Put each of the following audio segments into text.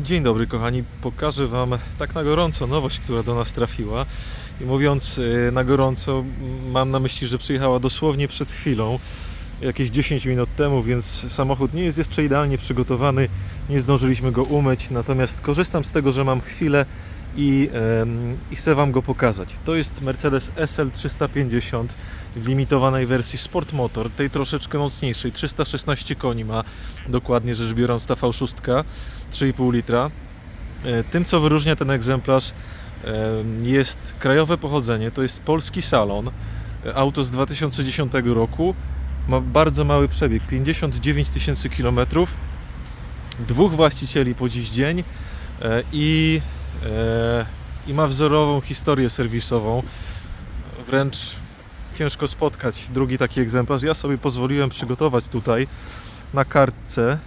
Dzień dobry kochani, pokażę Wam tak na gorąco nowość, która do nas trafiła. I mówiąc e, na gorąco, mam na myśli, że przyjechała dosłownie przed chwilą, jakieś 10 minut temu, więc samochód nie jest jeszcze idealnie przygotowany, nie zdążyliśmy go umyć, natomiast korzystam z tego, że mam chwilę i, i chcę Wam go pokazać. To jest Mercedes SL350 w limitowanej wersji Sport Motor, tej troszeczkę mocniejszej, 316 koni ma dokładnie rzecz biorąc ta V6, 3,5 litra. E, Tym, co wyróżnia ten egzemplarz, jest krajowe pochodzenie. To jest polski salon. E, Auto z 2010 roku. Ma bardzo mały przebieg 59 tysięcy kilometrów. Dwóch właścicieli po dziś dzień e, i, i ma wzorową historię serwisową. Wręcz ciężko spotkać drugi taki egzemplarz. Ja sobie pozwoliłem przygotować tutaj na kartce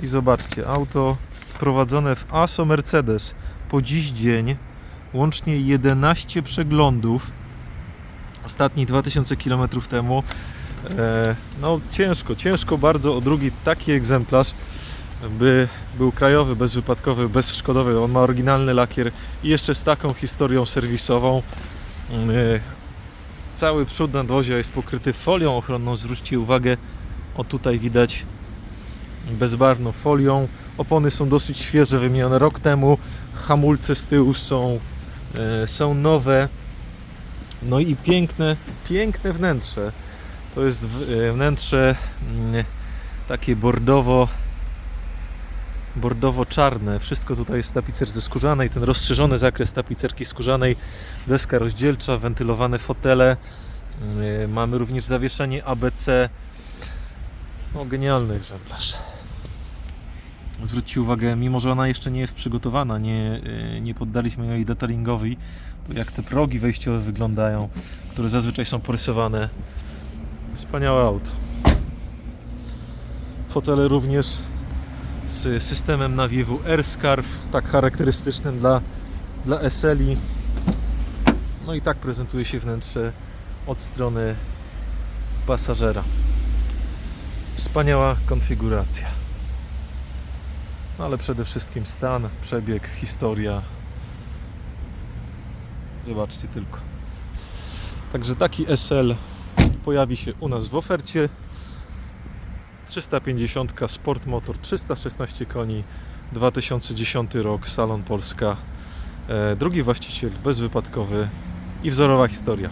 i zobaczcie, auto prowadzone w ASO Mercedes po dziś dzień, łącznie 11 przeglądów, ostatni 2000 km temu. E, no ciężko, ciężko bardzo o drugi taki egzemplarz, by był krajowy, bezwypadkowy, bezszkodowy. On ma oryginalny lakier i jeszcze z taką historią serwisową. E, cały przód nadwozia jest pokryty folią ochronną. Zwróćcie uwagę, o tutaj widać bezbarwną folią. Opony są dosyć świeże, wymienione rok temu. Hamulce z tyłu są, e, są nowe. No i piękne, piękne wnętrze. To jest e, wnętrze mm, takie bordowo bordowo-czarne. Wszystko tutaj jest z tapicerki skórzanej. Ten rozszerzony zakres tapicerki skórzanej, deska rozdzielcza, wentylowane fotele. E, Mamy również zawieszenie ABC. No, genialny egzemplarz. Zwróćcie uwagę, mimo że ona jeszcze nie jest przygotowana, nie, y, nie poddaliśmy jej detailingowi, to jak te progi wejściowe wyglądają, które zazwyczaj są porysowane. Wspaniałe auto. Fotele również z systemem nawiewu AirScarf, tak charakterystycznym dla, dla SLI. No i tak prezentuje się wnętrze od strony pasażera. Wspaniała konfiguracja. No ale przede wszystkim stan, przebieg, historia. Zobaczcie tylko. Także taki SL pojawi się u nas w ofercie. 350 Sport Motor 316 koni 2010 rok Salon Polska. E, Drugi właściciel bezwypadkowy i wzorowa historia.